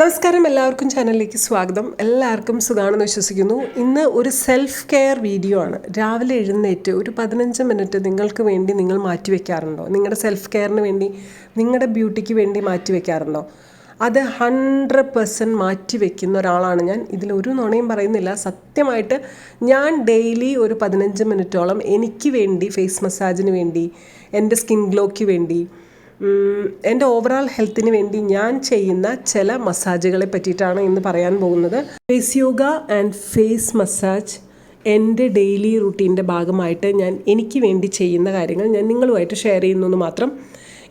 നമസ്കാരം എല്ലാവർക്കും ചാനലിലേക്ക് സ്വാഗതം. എല്ലാവർക്കും സുഖമാണെന്ന് വിശ്വസിക്കുന്നു. ഇന്ന് ഒരു സെൽഫ് കെയർ വീഡിയോ ആണ്. രാവിലെ എഴുന്നേറ്റ് ഒരു പതിനഞ്ച് മിനിറ്റ് നിങ്ങൾക്ക് വേണ്ടി നിങ്ങൾ മാറ്റി വെക്കാറുണ്ടോ? നിങ്ങളുടെ സെൽഫ് കെയറിന് വേണ്ടി നിങ്ങളുടെ ബ്യൂട്ടിക്ക് വേണ്ടി മാറ്റി വെക്കാറുണ്ടോ? അത് ഹൺഡ്രഡ് പെർസെന്റ് മാറ്റി വെക്കുന്ന ഒരാളാണ് ഞാൻ. ഇതിലൊരു നുണയും പറയുന്നില്ല. സത്യമായിട്ട് ഞാൻ ഡെയിലി ഒരു പതിനഞ്ച് മിനിറ്റോളം എനിക്ക് വേണ്ടി ഫേസ് മസാജിന് വേണ്ടി എന്റെ സ്കിൻ ഗ്ലോയ്ക്ക് വേണ്ടി എന്റെ ഓവറോൾ ഹെൽത്തിന് വേണ്ടി ഞാൻ ചെയ്യുന്ന ചില മസാജുകളെ പറ്റിയിട്ടാണ് ഇന്ന് പറയാൻ പോകുന്നത്. Face yoga and face massage എന്റെ ഡെയിലി റുട്ടീന്റെ ഭാഗമായിട്ട് ഞാൻ എനിക്ക് വേണ്ടി ചെയ്യുന്ന കാര്യങ്ങൾ ഞാൻ നിങ്ങളുമായിട്ട് ഷെയർ ചെയ്യുന്നു മാത്രം.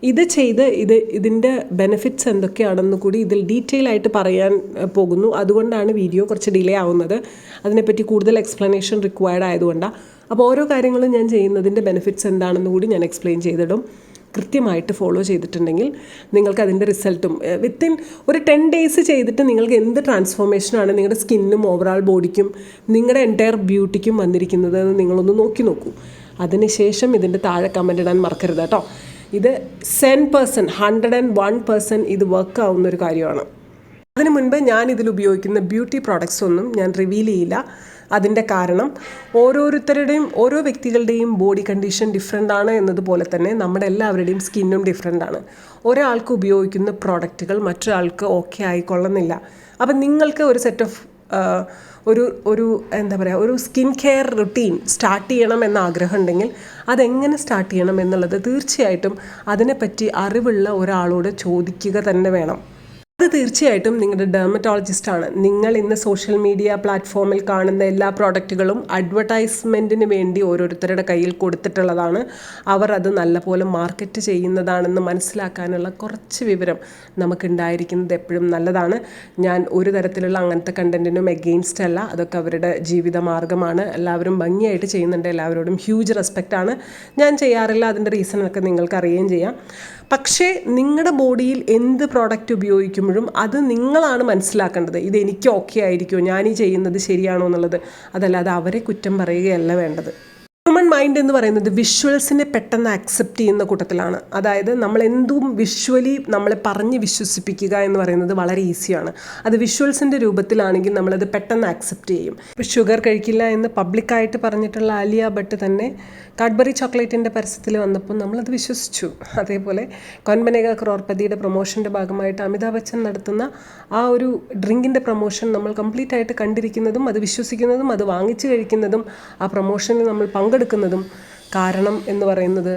ഇത് ചെയ്ത് ഇത് ഇതിന്റെ ബെനിഫിറ്റ്സ് എന്തൊക്കെയാണെന്ന് കൂടി ഇതിൽ ഡീറ്റെയിൽ ആയിട്ട് പറയാൻ പോകുന്നു. അതുകൊണ്ടാണ് വീഡിയോ കുറച്ച് ഡിലേ ആവുന്നത്. അതിനെപ്പറ്റി കൂടുതൽ എക്സ്പ്ലനേഷൻ റിക്വയർഡ് ആയതുകൊണ്ടാണ് അപ്പോൾ ഓരോ കാര്യങ്ങളും ഞാൻ ചെയ്യുന്നതിന്റെ ബെനിഫിറ്റ്സ് എന്താണെന്ന് കൂടി ഞാൻ എക്സ്പ്ലെയിൻ ചെയ്തിടും. കൃത്യമായിട്ട് ഫോളോ ചെയ്തിട്ടുണ്ടെങ്കിൽ നിങ്ങൾക്ക് അതിന്റെ റിസൾട്ടും വിത്തിൻ ഒരു ടെൻ ഡേയ്സ് ചെയ്തിട്ട് നിങ്ങൾക്ക് എന്ത് ട്രാൻസ്ഫോർമേഷനാണ് നിങ്ങളുടെ സ്കിന്നും ഓവറോൾ ബോഡിക്കും നിങ്ങളുടെ എന്റയർ ബ്യൂട്ടിക്കും വന്നിരിക്കുന്നത് എന്ന് നിങ്ങളൊന്ന് നോക്കി നോക്കൂ. അതിനുശേഷം ഇതിന്റെ താഴെ കമന്റ് ഇടാൻ മറക്കരുത് കേട്ടോ. ഇത് cent percent hundred and one percent ഇത് വർക്ക് ആവുന്ന ഒരു കാര്യമാണ്. അതിനു മുൻപ് ഞാൻ ഇതിൽ ഉപയോഗിക്കുന്ന ബ്യൂട്ടി പ്രോഡക്റ്റ്സ് ഒന്നും ഞാൻ റിവീൽ ചെയ്യില്ല. അതിന്റെ കാരണം ഓരോരുത്തരുടെയും ഓരോ വ്യക്തികളുടെയും ബോഡി കണ്ടീഷൻ ഡിഫറെന്റ് ആണ് എന്നതുപോലെ തന്നെ നമ്മുടെ എല്ലാവരുടെയും സ്കിന്നും ഡിഫറെന്റ് ആണ്. ഒരാൾക്ക് ഉപയോഗിക്കുന്ന പ്രോഡക്റ്റുകൾ മറ്റൊരാൾക്ക് ഓക്കെ ആയിക്കൊള്ളുന്നില്ല അപ്പം നിങ്ങൾക്ക് ഒരു സെറ്റ് ഓഫ് ഒരു ഒരു എന്താ പറയുക ഒരു സ്കിൻ കെയർ റുട്ടീൻ സ്റ്റാർട്ട് ചെയ്യണം എന്ന ആഗ്രഹം ഉണ്ടെങ്കിൽ അതെങ്ങനെ സ്റ്റാർട്ട് ചെയ്യണം എന്നുള്ളത് തീർച്ചയായിട്ടും അതിനെപ്പറ്റി അറിവുള്ള ഒരാളോട് ചോദിക്കുക തന്നെ വേണം. തീർച്ചയായിട്ടും നിങ്ങളുടെ ഡെർമറ്റോളജിസ്റ്റാണ് നിങ്ങൾ ഇന്ന് സോഷ്യൽ മീഡിയ പ്ലാറ്റ്ഫോമിൽ കാണുന്ന എല്ലാ പ്രോഡക്റ്റുകളും അഡ്വർടൈസ്മെന്റിന് വേണ്ടി ഓരോരുത്തരുടെ കയ്യിൽ കൊടുത്തിട്ടുള്ളതാണ്. അവർ അത് നല്ലപോലെ മാർക്കറ്റ് ചെയ്യുന്നതാണെന്ന് മനസ്സിലാക്കാനുള്ള കുറച്ച് വിവരം നമുക്കുണ്ടായിരിക്കുന്നത് എപ്പോഴും നല്ലതാണ്. ഞാൻ ഒരു തരത്തിലുള്ള അങ്ങനത്തെ കണ്ടന്റിനും എഗെയിൻസ്റ്റ് അല്ല. അതൊക്കെ അവരുടെ ജീവിത മാർഗമാണ് എല്ലാവരും ഭംഗിയായിട്ട് ചെയ്യുന്നുണ്ട്. എല്ലാവരോടും ഹ്യൂജ് റെസ്പെക്റ്റ് ആണ്. ഞാൻ ചെയ്യാറില്ല. അതിന്റെ റീസണൊക്കെ നിങ്ങൾക്ക് അറിയുകയും ചെയ്യാം. പക്ഷേ നിങ്ങളുടെ ബോഡിയിൽ എന്ത് പ്രോഡക്റ്റ് ഉപയോഗിക്കുമ്പോഴും അത് നിങ്ങളാണ് മനസ്സിലാക്കേണ്ടത്. ഇത് എനിക്ക് ഓക്കെ ആയിരിക്കുമോ? ഞാൻ ഈ ചെയ്യുന്നത് ശരിയാണോ എന്നുള്ളത്. അതല്ലാതെ അവരെ കുറ്റം പറയുകയല്ല വേണ്ടത്. ഹ്യൂമൻ മൈൻഡ് എന്ന് പറയുന്നത് വിഷ്വൽസിനെ പെട്ടെന്ന് അക്സെപ്റ്റ് ചെയ്യുന്ന കൂട്ടത്തിലാണ്. അതായത് നമ്മൾ എന്തും വിഷ്വലി നമ്മളെ പറഞ്ഞ് വിശ്വസിപ്പിക്കുക എന്ന് പറയുന്നത് വളരെ ഈസിയാണ് അത് വിഷ്വൽസിന്റെ രൂപത്തിലാണെങ്കിൽ നമ്മളത് പെട്ടെന്ന് അക്സെപ്റ്റ് ചെയ്യും. ഇപ്പോൾ ഷുഗർ കഴിക്കില്ല എന്ന് പബ്ലിക്കായിട്ട് പറഞ്ഞിട്ടുള്ള ആലിയ ഭട്ട് തന്നെ കാഡ്ബറി ചോക്ലേറ്റിന്റെ പരസ്യത്തിൽ വന്നപ്പോൾ നമ്മളത് വിശ്വസിച്ചു. അതേപോലെ കൊൻബനേക ക്രോർപതിയുടെ പ്രൊമോഷന്റെ ഭാഗമായിട്ട് അമിതാഭ് ബച്ചൻ നടത്തുന്ന ആ ഒരു ഡ്രിങ്കിന്റെ പ്രൊമോഷൻ നമ്മൾ കംപ്ലീറ്റ് ആയിട്ട് കണ്ടിരിക്കുന്നതും അത് വിശ്വസിക്കുന്നതും അത് വാങ്ങിച്ചു കഴിക്കുന്നതും ആ പ്രൊമോഷനിൽ നമ്മൾ പങ്കെടുക്കുന്നതും കാരണം എന്ന് പറയുന്നത്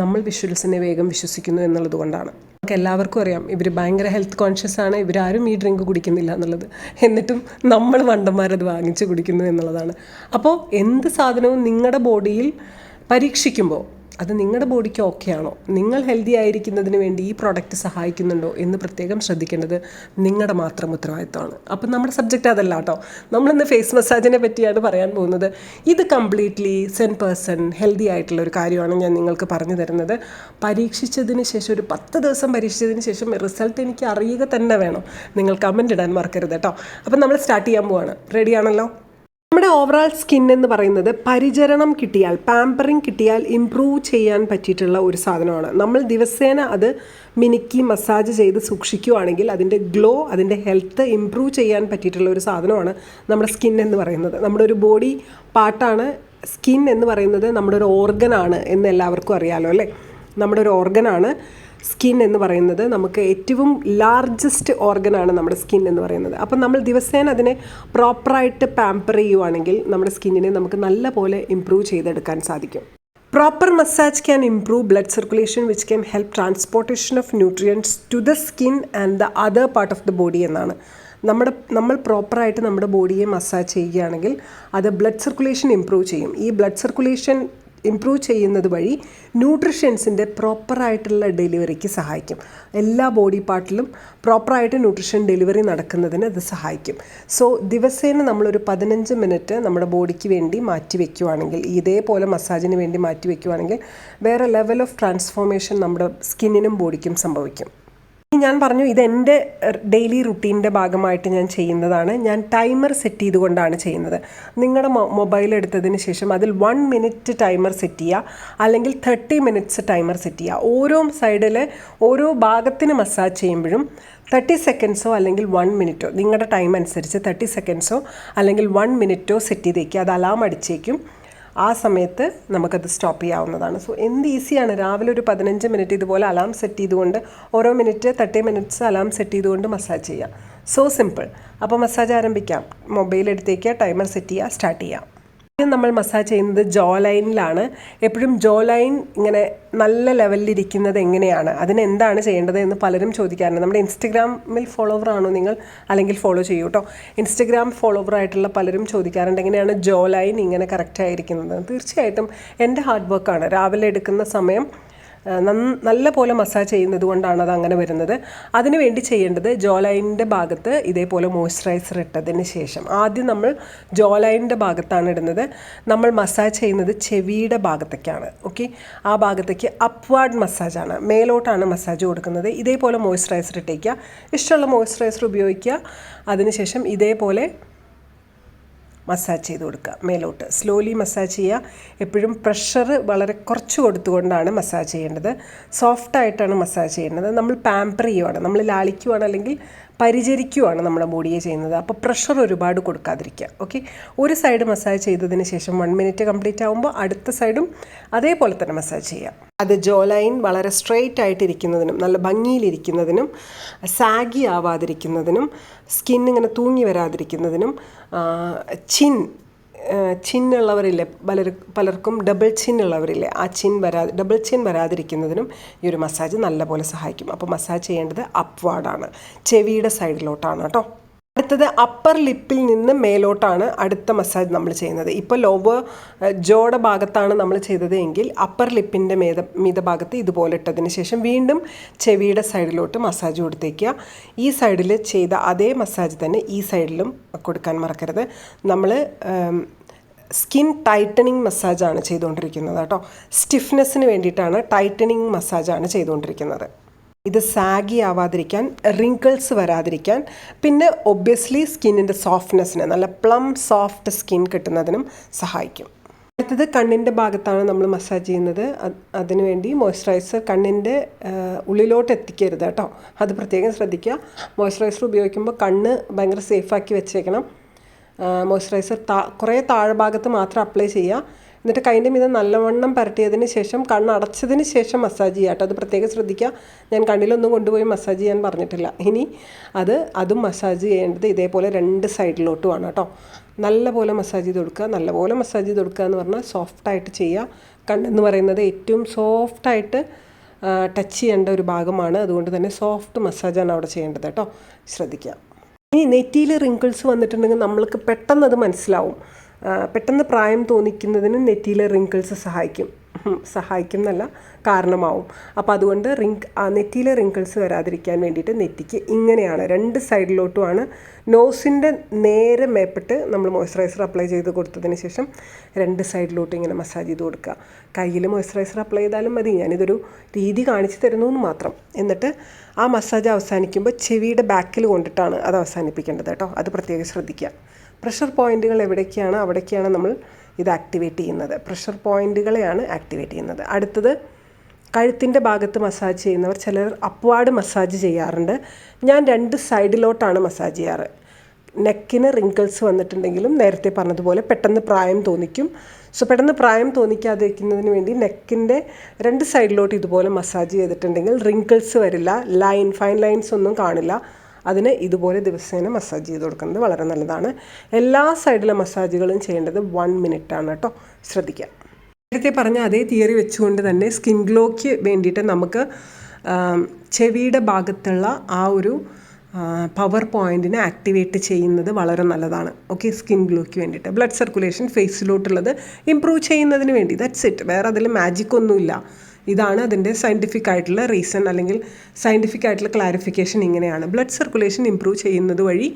നമ്മൾ വിഷ്വൽസിനെ വേഗം വിശ്വസിക്കുന്നു എന്നുള്ളത് കൊണ്ടാണ്. നമുക്ക് എല്ലാവർക്കും അറിയാം ഇവർ ഭയങ്കര ഹെൽത്ത് കോൺഷ്യസ് ആണ് ഇവരാരും ഈ ഡ്രിങ്ക് കുടിക്കുന്നില്ല എന്നുള്ളത്. എന്നിട്ടും നമ്മൾ വണ്ടന്മാരത് വാങ്ങിച്ച് കുടിക്കുന്നു എന്നുള്ളതാണ്. അപ്പോൾ എന്ത് സാധനവും നിങ്ങളുടെ ബോഡിയിൽ പരീക്ഷിക്കുമ്പോൾ അത് നിങ്ങളുടെ ബോഡിക്ക് ഓക്കെ ആണോ? നിങ്ങൾ ഹെൽത്തി ആയിരിക്കുന്നതിന് വേണ്ടി ഈ പ്രോഡക്റ്റ് സഹായിക്കുന്നുണ്ടോ എന്ന് പ്രത്യേകം ശ്രദ്ധിക്കേണ്ടത് നിങ്ങളുടെ മാത്രം ഉത്തരവാദിത്തമാണ് അപ്പം നമ്മുടെ സബ്ജക്റ്റ് അതല്ല കേട്ടോ. നമ്മളിന്ന് ഫേസ് മസാജിനെ പറ്റിയാണ് പറയാൻ പോകുന്നത്. ഇത് കംപ്ലീറ്റ്ലി സെൻ പേഴ്സൺ ഹെൽത്തി ആയിട്ടുള്ള ഒരു കാര്യമാണ് ഞാൻ നിങ്ങൾക്ക് പറഞ്ഞു തരുന്നത്. പരീക്ഷിച്ചതിന് ശേഷം ഒരു പത്ത് ദിവസം പരീക്ഷിച്ചതിന് ശേഷം റിസൾട്ട് എനിക്ക് അറിയുക തന്നെ വേണം. നിങ്ങൾ കമന്റ് ഇടാൻ മറക്കരുത് കേട്ടോ. അപ്പം നമ്മൾ സ്റ്റാർട്ട് ചെയ്യാൻ പോവാണ്. റെഡിയാണല്ലോ നമ്മുടെ ഓവറോൾ സ്കിൻ എന്ന് പറയുന്നത് പരിചരണം കിട്ടിയാൽ പാമ്പറിങ് കിട്ടിയാൽ ഇമ്പ്രൂവ് ചെയ്യാൻ പറ്റിയിട്ടുള്ള ഒരു സാധനമാണ്. നമ്മൾ ദിവസേന അത് മിനുക്കി മസാജ് ചെയ്ത് സൂക്ഷിക്കുകയാണെങ്കിൽ അതിന്റെ ഗ്ലോ അതിന്റെ ഹെൽത്ത് ഇമ്പ്രൂവ് ചെയ്യാൻ പറ്റിയിട്ടുള്ള ഒരു സാധനമാണ് നമ്മുടെ സ്കിൻ എന്ന് പറയുന്നത്. നമ്മുടെ ഒരു ബോഡി പാർട്ടാണ് സ്കിൻ എന്ന് പറയുന്നത് നമ്മുടെ ഒരു ഓർഗനാണ് എന്ന് എല്ലാവർക്കും അറിയാലോ അല്ലേ? നമ്മുടെ ഒരു ഓർഗനാണ് സ്കിൻ എന്ന് പറയുന്നത് നമുക്ക് ഏറ്റവും ലാർജസ്റ്റ് ഓർഗനാണ് നമ്മുടെ സ്കിൻ എന്ന് പറയുന്നത്. അപ്പം നമ്മൾ ദിവസേന അതിനെ പ്രോപ്പറായിട്ട് പാമ്പർ ചെയ്യുവാണെങ്കിൽ നമ്മുടെ സ്കിന്നിനെ നമുക്ക് നല്ല പോലെ ഇമ്പ്രൂവ് ചെയ്തെടുക്കാൻ സാധിക്കും. Proper massage can improve blood circulation which can help transportation of nutrients to the skin and the other part of the body എന്നാണ്. നമ്മുടെ നമ്മൾ പ്രോപ്പറായിട്ട് നമ്മുടെ ബോഡിയെ മസാജ് ചെയ്യുകയാണെങ്കിൽ അത് ബ്ലഡ് സർക്കുലേഷൻ ഇംപ്രൂവ് ചെയ്യും. ഈ ബ്ലഡ് സർക്കുലേഷൻ ഇംപ്രൂവ് ചെയ്യുന്നത് വഴി ന്യൂട്രിഷ്യൻസിന്റെ പ്രോപ്പറായിട്ടുള്ള ഡെലിവറിക്ക് സഹായിക്കും. എല്ലാ ബോഡി പാർട്ടിലും പ്രോപ്പറായിട്ട് ന്യൂട്രിഷൻ ഡെലിവറി നടക്കുന്നതിന് അത് സഹായിക്കും. സോ ദിവസേന നമ്മളൊരു പതിനഞ്ച് മിനിറ്റ് നമ്മുടെ ബോഡിക്ക് വേണ്ടി മാറ്റി വയ്ക്കുവാണെങ്കിൽ ഇതേപോലെ മസാജിന് വേണ്ടി മാറ്റി വയ്ക്കുവാണെങ്കിൽ വേറെ ലെവൽ ഓഫ് ട്രാൻസ്ഫോർമേഷൻ നമ്മുടെ സ്കിന്നിനും ബോഡിക്കും സംഭവിക്കും. ഞാൻ പറഞ്ഞു ഇത് എന്റെ ഡെയിലി റുട്ടീനിന്റെ ഭാഗമായിട്ട് ഞാൻ ചെയ്യുന്നതാണ്. ഞാൻ ടൈമർ സെറ്റ് ചെയ്തുകൊണ്ടാണ് ചെയ്യുന്നത്. നിങ്ങളുടെ മൊബൈൽ എടുത്തതിന് ശേഷം അതിൽ വൺ മിനിറ്റ് ടൈമർ സെറ്റ് ചെയ്യുക അല്ലെങ്കിൽ തേർട്ടി മിനിറ്റ്സ് ടൈമർ സെറ്റ് ചെയ്യുക ഓരോ സൈഡിൽ ഓരോ ഭാഗത്തിന് മസാജ് ചെയ്യുമ്പോഴും തേർട്ടി സെക്കൻഡ്സോ അല്ലെങ്കിൽ വൺ മിനിറ്റോ നിങ്ങളുടെ ടൈം അനുസരിച്ച് തേർട്ടി സെക്കൻഡ്സോ അല്ലെങ്കിൽ വൺ മിനിറ്റോ സെറ്റ് ചെയ്തേക്കുക അത് അലാം അടിച്ചേക്കും. ആ സമയത്ത് നമുക്കത് സ്റ്റോപ്പ് ചെയ്യാവുന്നതാണ്. സോ എന്ത് ഈസിയാണ്? രാവിലെ ഒരു പതിനഞ്ച് മിനിറ്റ് ഇതുപോലെ അലാം സെറ്റ് ചെയ്തുകൊണ്ട് ഓരോ minute thirty minutes alarm set ചെയ്തുകൊണ്ട് മസാജ് ചെയ്യാം. So simple. അപ്പോൾ മസാജ് ആരംഭിക്കാം. മൊബൈൽ എടുത്തേക്കുക ടൈമർ സെറ്റ് ചെയ്യുക സ്റ്റാർട്ട് ചെയ്യാം. ആദ്യം നമ്മൾ മസാജ് ചെയ്യുന്നത് ജോ ലൈനിലാണ് എപ്പോഴും ജോ ലൈൻ ഇങ്ങനെ നല്ല ലെവലിൽ ഇരിക്കുന്നത് എങ്ങനെയാണ്? അതിന് എന്താണ് ചെയ്യേണ്ടത് എന്ന് പലരും ചോദിക്കാറുണ്ട്. നമ്മുടെ ഇൻസ്റ്റഗ്രാമിൽ ഫോളോവർ ആണോ നിങ്ങൾ? അല്ലെങ്കിൽ ഫോളോ ചെയ്യൂ കേട്ടോ ഇൻസ്റ്റഗ്രാം ഫോളോവർ ആയിട്ടുള്ള പലരും ചോദിക്കാറുണ്ട് എങ്ങനെയാണ് ജോ ലൈൻ ഇങ്ങനെ കറക്റ്റ് ആയിരിക്കുന്നത് തീർച്ചയായിട്ടും എന്റെ ഹാർഡ് വർക്കാണ്. രാവിലെ എടുക്കുന്ന സമയം നല്ല പോലെ മസാജ് ചെയ്യുന്നത് കൊണ്ടാണ് അത് അങ്ങനെ വരുന്നത്. അതിനുവേണ്ടി ചെയ്യേണ്ടത് ജോലൈനിന്റെ ഭാഗത്ത് ഇതേപോലെ മോയ്സ്ചറൈസർ ഇട്ടതിന് ശേഷം. ആദ്യം നമ്മൾ ജോലൈനിന്റെ ഭാഗത്താണ് ഇടുന്നത്. നമ്മൾ മസാജ് ചെയ്യുന്നത് ചെവിയുടെ ഭാഗത്തേക്കാണ്. ഓക്കെ ആ ഭാഗത്തേക്ക് അപ്വാർഡ് മസാജാണ് മേലോട്ടാണ് മസാജ് കൊടുക്കുന്നത്. ഇതേപോലെ മോയ്സ്ചറൈസർ ഇട്ടേക്കുക. ഇഷ്ടമുള്ള മോയ്സ്ചറൈസർ ഉപയോഗിക്കുക. അതിനുശേഷം ഇതേപോലെ മസാജ് ചെയ്ത് കൊടുക്കുക. മേലോട്ട്. സ്ലോലി മസാജ് ചെയ്യുക. എപ്പോഴും പ്രഷർ വളരെ കുറച്ച് കൊടുത്തുകൊണ്ടാണ് മസാജ് ചെയ്യേണ്ടത്. സോഫ്റ്റായിട്ടാണ് മസാജ് ചെയ്യേണ്ടത്. നമ്മൾ പാമ്പർ ചെയ്യുവാണ്. നമ്മൾ ലാളിക്കുവാണ് അല്ലെങ്കിൽ പരിചരിക്കുവാണ് നമ്മുടെ ബോഡിയെ ചെയ്യുന്നത്. അപ്പോൾ പ്രഷർ ഒരുപാട് കൊടുക്കാതിരിക്കുക. ഓക്കെ ഒരു സൈഡ് മസാജ് ചെയ്തതിന് ശേഷം വൺ മിനിറ്റ് കംപ്ലീറ്റ് ആകുമ്പോൾ അടുത്ത സൈഡും അതേപോലെ തന്നെ മസാജ് ചെയ്യാം അത് ജോ ലൈൻ വളരെ സ്ട്രെയിറ്റ് ആയിട്ടിരിക്കുന്നതിനും നല്ല ഭംഗിയിലിരിക്കുന്നതിനും സാഗി ആവാതിരിക്കുന്നതിനും സ്കിൻ ഇങ്ങനെ തൂങ്ങി വരാതിരിക്കുന്നതിനും ചിൻ ചിന്നുള്ളവരില്ലേ? പലർ പലർക്കും ഡബിൾ ചിൻ ഉള്ളവരില്ലേ? ആ ചിൻ വരാ ഡബിൾ ചിൻ വരാതിരിക്കുന്നതിനും ഈ ഒരു മസാജ് നല്ലപോലെ സഹായിക്കും. അപ്പോൾ മസാജ് ചെയ്യേണ്ടത് അപ്വാർഡാണ് ചെവിയുടെ സൈഡിലോട്ടാണ് കേട്ടോ. അടുത്തത് അപ്പർ ലിപ്പിൽ നിന്ന് മേലോട്ടാണ് അടുത്ത മസാജ് നമ്മൾ ചെയ്യുന്നത്. ഇപ്പോൾ ലോവർ ജോയുടെ ഭാഗത്താണ് നമ്മൾ ചെയ്തത് എങ്കിൽ അപ്പർ ലിപ്പിന്റെ മേത മീത ഭാഗത്ത് ഇതുപോലെ ഇട്ടതിന് ശേഷം വീണ്ടും ചെവിയുടെ സൈഡിലോട്ട് മസാജ് കൊടുത്തേക്കുക. ഈ സൈഡിൽ ചെയ്ത അതേ മസാജ് തന്നെ ഈ സൈഡിലും കൊടുക്കാൻ മറക്കരുത്. നമ്മൾ സ്കിൻ ടൈറ്റനിങ് മസാജാണ് ചെയ്തുകൊണ്ടിരിക്കുന്നത് കേട്ടോ. സ്റ്റിഫ്നെസ്സിന് വേണ്ടിയിട്ടാണ് ടൈറ്റനിങ് മസാജാണ് ചെയ്തുകൊണ്ടിരിക്കുന്നത്. ഇത് സാഗി ആവാതിരിക്കാൻ റിങ്കിൾസ് വരാതിരിക്കാൻ പിന്നെ ഒബ്വിയസ്ലി സ്കിന്നിന്റെ സോഫ്റ്റ്നെസ്സിന് നല്ല പ്ലം സോഫ്റ്റ് സ്കിൻ കിട്ടുന്നതിനും സഹായിക്കും. അടുത്തത് കണ്ണിന്റെ ഭാഗത്താണ് നമ്മൾ മസാജ് ചെയ്യുന്നത്. അതിനുവേണ്ടി മോയ്സ്ചറൈസർ കണ്ണിന്റെ ഉള്ളിലോട്ട് എത്തിക്കരുത് കേട്ടോ. അത് പ്രത്യേകം ശ്രദ്ധിക്കുക. മോയ്സ്ചറൈസർ ഉപയോഗിക്കുമ്പോൾ കണ്ണ് ഭയങ്കര സേഫാക്കി വെച്ചേക്കണം. മോയ്സ്ചറൈസർ താ കുറേ താഴ്ഭാഗത്ത് മാത്രം അപ്ലൈ ചെയ്യുക. എന്നിട്ട് കൈന്റെ മീതെ നല്ലവണ്ണം പരട്ടിയതിന് ശേഷം കണ്ണ് അടച്ചതിന് ശേഷം മസാജ് ചെയ്യുക കേട്ടോ. അത് പ്രത്യേകം ശ്രദ്ധിക്കുക. ഞാൻ കണ്ണിലൊന്നും കൊണ്ടുപോയി മസാജ് ചെയ്യാൻ പറഞ്ഞിട്ടില്ല. ഇനി അത് അതും മസാജ് ചെയ്യേണ്ടത് ഇതേപോലെ രണ്ട് സൈഡിലോട്ടുമാണ് കേട്ടോ. നല്ലപോലെ മസാജ് ചെയ്ത് കൊടുക്കുക. നല്ലപോലെ മസാജ് ചെയ്ത് കൊടുക്കുക എന്ന് പറഞ്ഞാൽ സോഫ്റ്റായിട്ട് ചെയ്യുക. കണ്ണെന്ന് പറയുന്നത് ഏറ്റവും സോഫ്റ്റായിട്ട് ടച്ച് ചെയ്യേണ്ട ഒരു ഭാഗമാണ്. അതുകൊണ്ട് തന്നെ സോഫ്റ്റ് മസാജാണ് അവിടെ ചെയ്യേണ്ടത് കേട്ടോ. ശ്രദ്ധിക്കുക. ഇനി നെറ്റിയിൽ റിങ്കിൾസ് വന്നിട്ടുണ്ടെങ്കിൽ നമ്മൾക്ക് പെട്ടെന്ന് അത് മനസ്സിലാവും. പെട്ടെന്ന് പ്രായം തോന്നിക്കുന്നതിന് നെറ്റിയിലെ റിങ്കിൾസ് സഹായിക്കും. സഹായിക്കും എന്നല്ല കാരണമാവും. അപ്പോൾ അതുകൊണ്ട് റിങ്ക് നെറ്റിയിലെ റിങ്കിൾസ് വരാതിരിക്കാൻ വേണ്ടിയിട്ട് നെറ്റിക്ക് ഇങ്ങനെയാണ് രണ്ട് സൈഡിലോട്ടുമാണ്. നോസിന്റെ നേരെ മേപ്പിട്ട് നമ്മൾ മോയ്സ്ചറൈസർ അപ്ലൈ ചെയ്ത് കൊടുത്തതിന് ശേഷം രണ്ട് സൈഡിലോട്ട് ഇങ്ങനെ മസാജ് ചെയ്ത് കൊടുക്കുക. കയ്യിൽ മോയ്സ്ചറൈസർ അപ്ലൈ ചെയ്താലും മതി. ഞാനിതൊരു രീതി കാണിച്ചു തരുന്നു എന്ന് മാത്രം. എന്നിട്ട് ആ മസാജ് അവസാനിക്കുമ്പോൾ ചെവിയുടെ ബാക്കിൽ കൊണ്ടിട്ടാണ് അത് അവസാനിപ്പിക്കേണ്ടത് കേട്ടോ. അത് പ്രത്യേകം ശ്രദ്ധിക്കുക. പ്രഷർ പോയിന്റുകൾ എവിടേക്കാണ്? അവിടേക്കാണ് നമ്മൾ ഇത് ആക്ടിവേറ്റ് ചെയ്യുന്നത്. പ്രഷർ പോയിന്റുകളെയാണ് ആക്ടിവേറ്റ് ചെയ്യുന്നത്. അടുത്തത് കഴുത്തിന്റെ ഭാഗത്ത് മസാജ് ചെയ്യുന്നവർ ചിലർ അപ്വാർഡ് മസാജ് ചെയ്യാറുണ്ട്. ഞാൻ രണ്ട് സൈഡിലോട്ടാണ് മസാജ് ചെയ്യാറ്. നെക്കിന് റിങ്കിൾസ് വന്നിട്ടുണ്ടെങ്കിലും നേരത്തെ പറഞ്ഞതുപോലെ പെട്ടെന്ന് പ്രായം തോന്നിക്കും. സോ പെട്ടെന്ന് പ്രായം തോന്നിക്കാതിരിക്കുന്നതിന് വേണ്ടി നെക്കിന്റെ രണ്ട് സൈഡിലോട്ട് ഇതുപോലെ മസാജ് ചെയ്തിട്ടുണ്ടെങ്കിൽ റിങ്കിൾസ് വരില്ല. ലൈൻ ഫൈൻ ലൈൻസ് ഒന്നും കാണില്ല. അതിന് ഇതുപോലെ ദിവസേന മസാജ് ചെയ്ത് കൊടുക്കുന്നത് വളരെ നല്ലതാണ്. എല്ലാ സൈഡിലെ മസാജുകളും ചെയ്യേണ്ടത് വൺ ആണ് കേട്ടോ. ശ്രദ്ധിക്കുക നേരത്തെ പറഞ്ഞ അതേ തിയറി വെച്ചുകൊണ്ട് തന്നെ സ്കിൻ ഗ്ലോയ്ക്ക് വേണ്ടിയിട്ട് നമുക്ക് ചെവിയുടെ ഭാഗത്തുള്ള ആ ഒരു പവർ പോയിന്റിനെ ആക്ടിവേറ്റ് ചെയ്യുന്നത് വളരെ നല്ലതാണ്. ഓക്കെ സ്കിൻ ഗ്ലോയ്ക്ക് വേണ്ടിയിട്ട്. ബ്ലഡ് സർക്കുലേഷൻ ഫേസിലോട്ടുള്ളത് ഇമ്പ്രൂവ് ചെയ്യുന്നതിന് വേണ്ടി. ദാറ്റ്സ് ഇറ്റ് വേറെ അതിൽ മാജിക് ഒന്നുമില്ല. ഇതാണ് അതിന്റെ സയന്റിഫിക് ആയിട്ടുള്ള റീസൺ അല്ലെങ്കിൽ സയന്റിഫിക് ആയിട്ടുള്ള ക്ലാരിഫിക്കേഷൻ ഇങ്ങനെയാണ്. ബ്ലഡ് സർക്കുലേഷൻ ഇമ്പ്രൂവ് ചെയ്യുന്നത് വഴി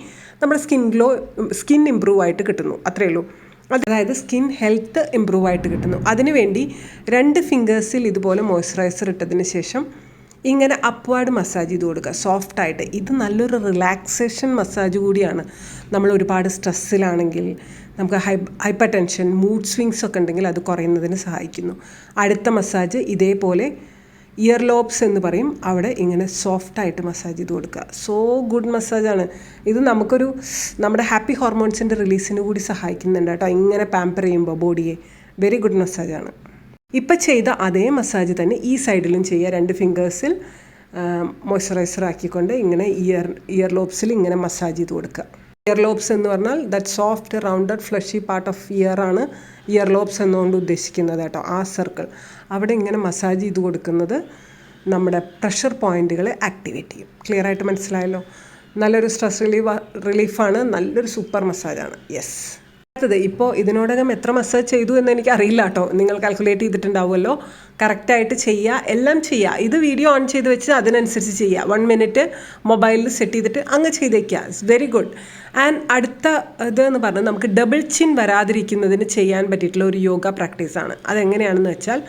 നമ്മുടെ സ്കിൻ ഗ്ലോ സ്കിൻ ഇമ്പ്രൂവ് ആയിട്ട് കിട്ടുന്നു. അത്രയേ ഉള്ളൂ. അതായത് സ്കിൻ ഹെൽത്ത് ഇമ്പ്രൂവ് ആയിട്ട് കിട്ടുന്നു. അതിനുവേണ്ടി രണ്ട് ഫിംഗേഴ്സിൽ ഇതുപോലെ മോയ്സ്ചറൈസർ ഇട്ടതിന് ശേഷം ഇങ്ങനെ അപ്വാർഡ് മസാജ് ചെയ്ത് കൊടുക്കുക. സോഫ്റ്റായിട്ട് ഇത് നല്ലൊരു റിലാക്സേഷൻ മസാജ് കൂടിയാണ്. നമ്മൾ ഒരുപാട് സ്ട്രെസ്സിലാണെങ്കിൽ നമുക്ക് high hypertension mood swings ഒക്കെ ഉണ്ടെങ്കിൽ അത് കുറയുന്നതിന് സഹായിക്കുന്നു. അടുത്ത മസാജ് ഇതേപോലെ ഇയർ ലോബ്സ് എന്ന് പറയും. അവിടെ ഇങ്ങനെ സോഫ്റ്റായിട്ട് മസാജ് ചെയ്ത് കൊടുക്കുക. സോ ഗുഡ് മസാജാണ് ഇത് നമുക്കൊരു നമ്മുടെ ഹാപ്പി ഹോർമോൺസിന്റെ റിലീസിന് കൂടി സഹായിക്കുന്നുണ്ട് കേട്ടോ. ഇങ്ങനെ പാമ്പർ ചെയ്യുമ്പോൾ ബോഡിയെ വെരി ഗുഡ് മസാജാണ് ഇപ്പം ചെയ്ത അതേ മസാജ് തന്നെ ഈ സൈഡിലും ചെയ്യുക. രണ്ട് ഫിംഗേഴ്സിൽ മോയ്സ്ചറൈസർ ആക്കിക്കൊണ്ട് ഇങ്ങനെ ഇയർ ഇയർ ലോബ്സിൽ ഇങ്ങനെ മസാജ് ചെയ്ത് കൊടുക്കുക. ഇയർ ലോബ്സ് എന്ന് പറഞ്ഞാൽ that soft rounded fleshy part of ear ആണ് ഇയർ ലോബ്സ് എന്നുകൊണ്ട് ഉദ്ദേശിക്കുന്നത് കേട്ടോ ആ സർക്കിൾ അവിടെ ഇങ്ങനെ മസാജ് ചെയ്ത് കൊടുക്കുന്നത് നമ്മുടെ പ്രഷർ പോയിന്റുകളെ ആക്ടിവേറ്റ് ചെയ്യും. ക്ലിയർ ആയിട്ട് മനസ്സിലായല്ലോ? നല്ലൊരു സ്ട്രെസ് റിലീഫ് റിലീഫാണ് നല്ലൊരു സൂപ്പർ മസാജാണ് യെസ് അടുത്തത് ഇപ്പോൾ ഇതിനോടകം എത്ര മസാജ് ചെയ്തു എന്ന് എനിക്ക് അറിയില്ല കേട്ടോ. നിങ്ങൾ കാൽക്കുലേറ്റ് ചെയ്തിട്ടുണ്ടാവുമല്ലോ. കറക്റ്റായിട്ട് ചെയ്യുക എല്ലാം ചെയ്യുക ഇത് വീഡിയോ ഓൺ ചെയ്ത് വെച്ച് അതിനനുസരിച്ച് ചെയ്യുക വൺ മിനിറ്റ് മൊബൈലിൽ സെറ്റ് ചെയ്തിട്ട് അങ്ങ് ചെയ്തേക്കുക ഇറ്റ്സ് വെരി ഗുഡ് ആൻഡ് അടുത്ത ഇത് എന്ന് പറഞ്ഞാൽ നമുക്ക് ഡബിൾ ചിൻ വരാതിരിക്കുന്നതിന് ചെയ്യാൻ പറ്റിയിട്ടുള്ള ഒരു യോഗ പ്രാക്ടീസാണ് അതെങ്ങനെയാണെന്ന് വെച്ചാൽ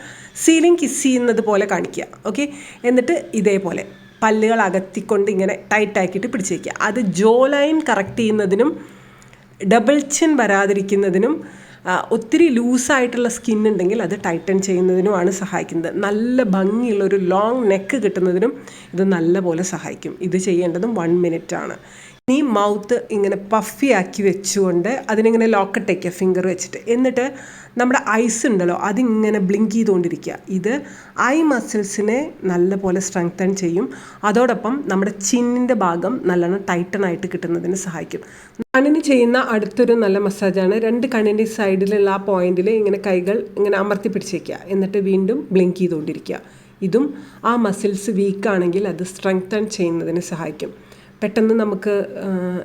സീലിംഗ് കിസ് ചെയ്യുന്നത് പോലെ കാണിക്കുക ഓക്കെ എന്നിട്ട് ഇതേപോലെ പല്ലുകൾ അകത്തിക്കൊണ്ട് ഇങ്ങനെ ടൈറ്റ് ആക്കിയിട്ട് പിടിച്ചേക്കുക അത് ജോ ലൈൻ കറക്റ്റ് ചെയ്യുന്നതിനും ഡബിൾ ചിൻ വരാതിരിക്കുന്നതിനും ഒത്തിരി ലൂസായിട്ടുള്ള സ്കിൻ ഉണ്ടെങ്കിൽ അത് ടൈറ്റൻ ചെയ്യുന്നതിനുമാണ് സഹായിക്കുന്നത്. നല്ല ഭംഗിയുള്ള ഒരു ലോങ് നെക്ക് കിട്ടുന്നതിനും ഇത് നല്ലപോലെ സഹായിക്കും. ഇത് ചെയ്യേണ്ടതും വൺ മിനിറ്റ് ആണ്. ഇനി മൗത്ത് ഇങ്ങനെ പഫി ആക്കി വെച്ചുകൊണ്ട് അതിനിങ്ങനെ ലോക്കട്ടേക്കുക ഫിംഗർ വെച്ചിട്ട്. എന്നിട്ട് നമ്മുടെ ഐസ് ഉണ്ടല്ലോ അതിങ്ങനെ ബ്ലിങ്ക് ചെയ്തുകൊണ്ടിരിക്കുക. ഇത് ഐ മസിൽസിനെ നല്ലപോലെ സ്ട്രെങ്തൻ ചെയ്യും. അതോടൊപ്പം നമ്മുടെ ചിന്നിന്റെ ഭാഗം നല്ലോണം ടൈറ്റൺ ആയിട്ട് കിട്ടുന്നതിന് സഹായിക്കും. കണ്ണിന് ചെയ്യുന്ന അടുത്തൊരു നല്ല മസാജാണ് രണ്ട് കണ്ണിന്റെ സൈഡിലുള്ള ആ പോയിന്റിൽ ഇങ്ങനെ കൈകൾ ഇങ്ങനെ അമർത്തി പിടിച്ചേക്കുക. എന്നിട്ട് വീണ്ടും ബ്ലിങ്ക് ചെയ്തുകൊണ്ടിരിക്കുക. ഇതും ആ മസിൽസ് വീക്കാണെങ്കിൽ അത് സ്ട്രെങ്തൻ ചെയ്യുന്നതിന് സഹായിക്കും. പെട്ടെന്ന് നമുക്ക്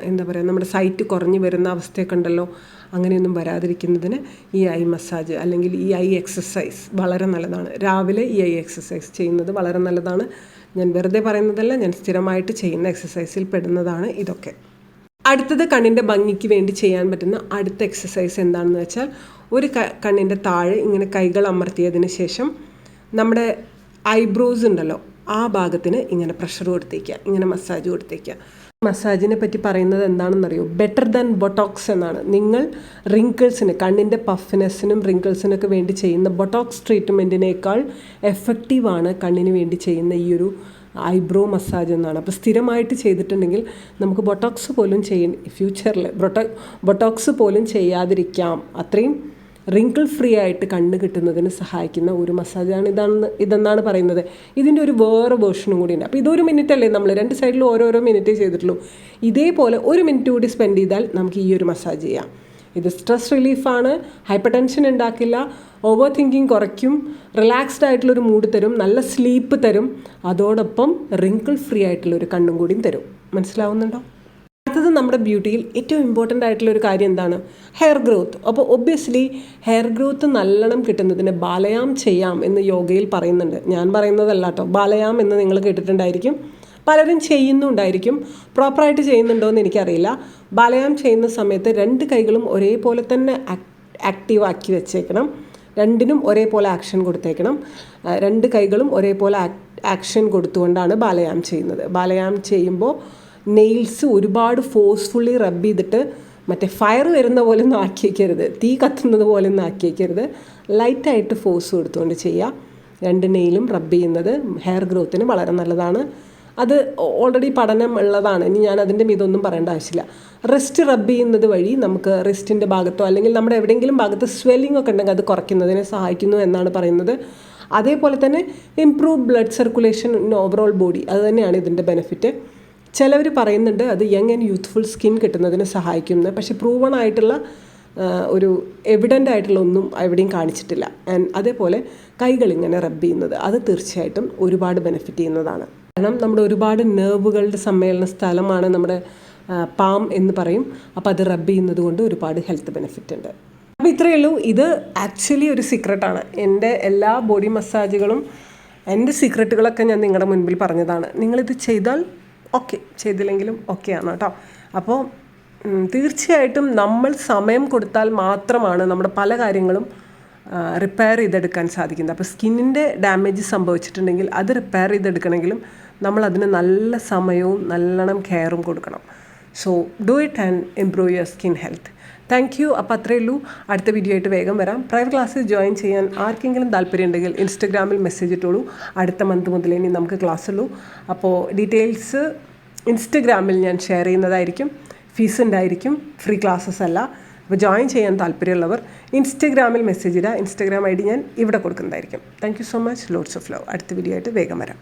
എന്താ പറയുക നമ്മുടെ സൈറ്റ് കുറഞ്ഞു വരുന്ന അവസ്ഥയൊക്കെ ഉണ്ടല്ലോ. അങ്ങനെയൊന്നും വരാതിരിക്കുന്നതിന് ഈ ഐ മസാജ് അല്ലെങ്കിൽ ഈ ഐ എക്സസൈസ് വളരെ നല്ലതാണ്. രാവിലെ ഈ ഐ എക്സസൈസ് ചെയ്യുന്നത് വളരെ നല്ലതാണ്. ഞാൻ വെറുതെ പറയുന്നതല്ല ഞാൻ സ്ഥിരമായിട്ട് ചെയ്യുന്ന എക്സസൈസിൽ പെടുന്നതാണ് ഇതൊക്കെ. അടുത്തത് കണ്ണിന്റെ ഭംഗിക്ക് വേണ്ടി ചെയ്യാൻ പറ്റുന്ന അടുത്ത എക്സസൈസ് എന്താണെന്ന് വെച്ചാൽ ഒരു കണ്ണിന്റെ താഴെ ഇങ്ങനെ കൈകൾ അമർത്തിയതിന് ശേഷം നമ്മുടെ ഐബ്രോസ് ഉണ്ടല്ലോ ആ ഭാഗത്തിന് ഇങ്ങനെ പ്രഷർ കൊടുത്തേക്കുക ഇങ്ങനെ മസാജ് കൊടുത്തേക്കുക. മസാജിനെ പറ്റി പറയുന്നത് എന്താണെന്നറിയോ? ബെറ്റർ ദാൻ ബൊട്ടോക്സ് എന്നാണ്. നിങ്ങൾ റിങ്കിൾസിന് കണ്ണിന്റെ പഫ്നെസ്സിനും റിങ്കിൾസിനൊക്കെ വേണ്ടി ചെയ്യുന്ന ബൊട്ടോക്സ് ട്രീറ്റ്മെന്റിനേക്കാൾ എഫക്റ്റീവാണ് കണ്ണിന് വേണ്ടി ചെയ്യുന്ന ഈ ഒരു ഐബ്രോ മസാജ് എന്നാണ്. അപ്പോൾ സ്ഥിരമായിട്ട് ചെയ്തിട്ടുണ്ടെങ്കിൽ നമുക്ക് ബൊട്ടോക്സ് പോലും ചെയ്യ ഫ്യൂച്ചറിൽ ബൊട്ടോ ബൊട്ടോക്സ് പോലും ചെയ്യാതിരിക്കാം. അത്രയും റിങ്കിൾ ഫ്രീ ആയിട്ട് കണ്ണ് കിട്ടുന്നതിന് സഹായിക്കുന്ന ഒരു മസാജാണ് ഇതാണ് ഇതെന്നാണ് പറയുന്നത്. ഇതിന്റെ ഒരു വേറെ വേർഷനും കൂടി ഉണ്ട് അപ്പോൾ ഇതൊരു മിനിറ്റ് അല്ലേ നമ്മൾ രണ്ട് സൈഡിലും ഓരോരോ മിനിറ്റ് ചെയ്തിട്ടുള്ളൂ. ഇതേപോലെ ഒരു മിനിറ്റ് കൂടി സ്പെൻഡ് ചെയ്താൽ നമുക്ക് ഈ ഒരു മസാജ് ചെയ്യാം. ഇത് സ്ട്രെസ് റിലീഫാണ് ഹൈപ്പർ ടെൻഷൻ ഉണ്ടാക്കില്ല. ഓവർ തിങ്കിങ് കുറയ്ക്കും റിലാക്സ്ഡ് ആയിട്ടുള്ളൊരു മൂഡ് തരും. നല്ല സ്ലീപ്പ് തരും. അതോടൊപ്പം റിങ്കിൾ ഫ്രീ ആയിട്ടുള്ളൊരു കണ്ണും കൂടിയും തരും. മനസ്സിലാവുന്നുണ്ടോ? നമ്മുടെ ബ്യൂട്ടിയിൽ ഏറ്റവും ഇമ്പോർട്ടന്റ് ആയിട്ടുള്ള ഒരു കാര്യം എന്താണ്? ഹെയർ ഗ്രോത്ത് അപ്പോൾ ഒബ്വിയസ്ലി ഹെയർ ഗ്രോത്ത് നല്ലോണം കിട്ടുന്നതിന് ബാലയാം ചെയ്യാം എന്ന് യോഗയിൽ പറയുന്നുണ്ട്. ഞാൻ പറയുന്നതല്ല കേട്ടോ ബാലയാം എന്ന് നിങ്ങൾ കേട്ടിട്ടുണ്ടായിരിക്കും. പലരും ചെയ്യുന്നുണ്ടായിരിക്കും. പ്രോപ്പറായിട്ട് ചെയ്യുന്നുണ്ടോ എന്ന് എനിക്കറിയില്ല. ബാലയാം ചെയ്യുന്ന സമയത്ത് രണ്ട് കൈകളും ഒരേപോലെ തന്നെ ആക്റ്റീവ് ആക്കി വെച്ചേക്കണം. രണ്ടിനും ഒരേപോലെ ആക്ഷൻ കൊടുത്തേക്കണം. രണ്ട് കൈകളും ഒരേപോലെ ആക്ഷൻ കൊടുത്തുകൊണ്ടാണ് ബാലയാം ചെയ്യുന്നത്. ബാലയാം ചെയ്യുമ്പോൾ നെയിൽസ് ഒരുപാട് ഫോഴ്സ്ഫുള്ളി റബ്ബ് ചെയ്തിട്ട് മറ്റേ ഫയർ വരുന്ന പോലെ ഒന്നും ആക്കിയേക്കരുത്. തീ കത്തുന്നത് പോലെ ഒന്നും ആക്കിയേക്കരുത് ലൈറ്റായിട്ട് ഫോഴ്സ് കൊടുത്തുകൊണ്ട് ചെയ്യുക രണ്ട് നെയിലും റബ്ബ് ചെയ്യുന്നത് ഹെയർ ഗ്രോത്തിന് വളരെ നല്ലതാണ്. അത് ഓൾറെഡി പഠനം ഉള്ളതാണ്. ഇനി ഞാൻ അതിന്റെ മീതൊന്നും പറയേണ്ട ആവശ്യമില്ല. റെസ്റ്റ് റബ്ബ് ചെയ്യുന്നത് വഴി നമുക്ക് റെസ്റ്റിന്റെ ഭാഗത്തോ അല്ലെങ്കിൽ നമ്മുടെ എവിടെയെങ്കിലും ഭാഗത്ത് സ്വെല്ലിംഗ് ഒക്കെ ഉണ്ടെങ്കിൽ അത് കുറയ്ക്കുന്നതിനെ സഹായിക്കുന്നു എന്നാണ് പറയുന്നത്. അതേപോലെ തന്നെ improve blood circulation in overall body അത് തന്നെയാണ് ഇതിന്റെ ബെനിഫിറ്റ് ചിലവർ പറയുന്നുണ്ട് അത് യങ് ആൻഡ് യൂത്ത്ഫുൾ സ്കിൻ കിട്ടുന്നതിന് സഹായിക്കുന്നു പക്ഷെ പ്രൂവൺ ആയിട്ടുള്ള ഒരു എവിഡന്റ് ആയിട്ടുള്ള ഒന്നും എവിടെയും കാണിച്ചിട്ടില്ല. ആൻഡ് അതേപോലെ കൈകൾ ഇങ്ങനെ റബ്ബ് ചെയ്യുന്നത്. അത് തീർച്ചയായിട്ടും ഒരുപാട് ബെനിഫിറ്റ് ചെയ്യുന്നതാണ്. കാരണം നമ്മുടെ ഒരുപാട് നെർവുകളുടെ സമ്മേളന സ്ഥലമാണ് നമ്മുടെ പാം എന്ന് പറയും. അപ്പോൾ അത് റബ്ബ് ചെയ്യുന്നത് കൊണ്ട് ഒരുപാട് ഹെൽത്ത് ബെനിഫിറ്റ് ഉണ്ട്. അപ്പോൾ ഇത്രയേ ഉള്ളൂ. ഇത് ആക്ച്വലി ഒരു സീക്രട്ടാണ് എന്റെ എല്ലാ ബോഡി മസാജുകളും എന്റെ സീക്രട്ടുകളൊക്കെ ഞാൻ നിങ്ങളുടെ മുൻപിൽ പറഞ്ഞതാണ്. നിങ്ങളിത് ചെയ്താൽ ഓക്കെ ചെയ്തില്ലെങ്കിലും ഓക്കെ ആണ് കേട്ടോ. അപ്പോൾ തീർച്ചയായിട്ടും നമ്മൾ സമയം കൊടുത്താൽ മാത്രമാണ് നമ്മുടെ പല കാര്യങ്ങളും റിപ്പയർ ചെയ്തെടുക്കാൻ സാധിക്കുന്നത്. അപ്പോൾ സ്കിന്നിന്റെ ഡാമേജ് സംഭവിച്ചിട്ടുണ്ടെങ്കിൽ അത് റിപ്പയർ ചെയ്തെടുക്കണമെങ്കിലും നമ്മൾ അതിന് നല്ല സമയവും നല്ലോണം കെയറും കൊടുക്കണം. So do it and improve your skin health thank you അപ്പോൾ അത്രയേ ഉള്ളൂ. അടുത്ത വീഡിയോ ആയിട്ട് വേഗം വരാം. പ്രൈവറ്റ് ക്ലാസ്സിൽ ജോയിൻ ചെയ്യാൻ ആർക്കെങ്കിലും താല്പര്യം ഉണ്ടെങ്കിൽ ഇൻസ്റ്റഗ്രാമിൽ മെസ്സേജ് ഇട്ടോളൂ. അടുത്ത മന്ത് മുതൽ ഇനി നമുക്ക് ക്ലാസ് ഉള്ളൂ. അപ്പോൾ ഡീറ്റെയിൽസ് ഇൻസ്റ്റഗ്രാമിൽ ഞാൻ ഷെയർ ചെയ്യുന്നതായിരിക്കും. ഫീസ് ഉണ്ടായിരിക്കും. ഫ്രീ ക്ലാസ്സസ് അല്ല. അപ്പോൾ ജോയിൻ ചെയ്യാൻ താല്പര്യമുള്ളവർ ഇൻസ്റ്റഗ്രാമിൽ മെസ്സേജ് ഇടുക. ഇൻസ്റ്റഗ്രാം ഐ ഡി ഞാൻ ഇവിടെ കൊടുക്കുന്നതായിരിക്കും. Thank you so much loads of love അടുത്ത വീഡിയോ ആയിട്ട് വേഗം വരാം.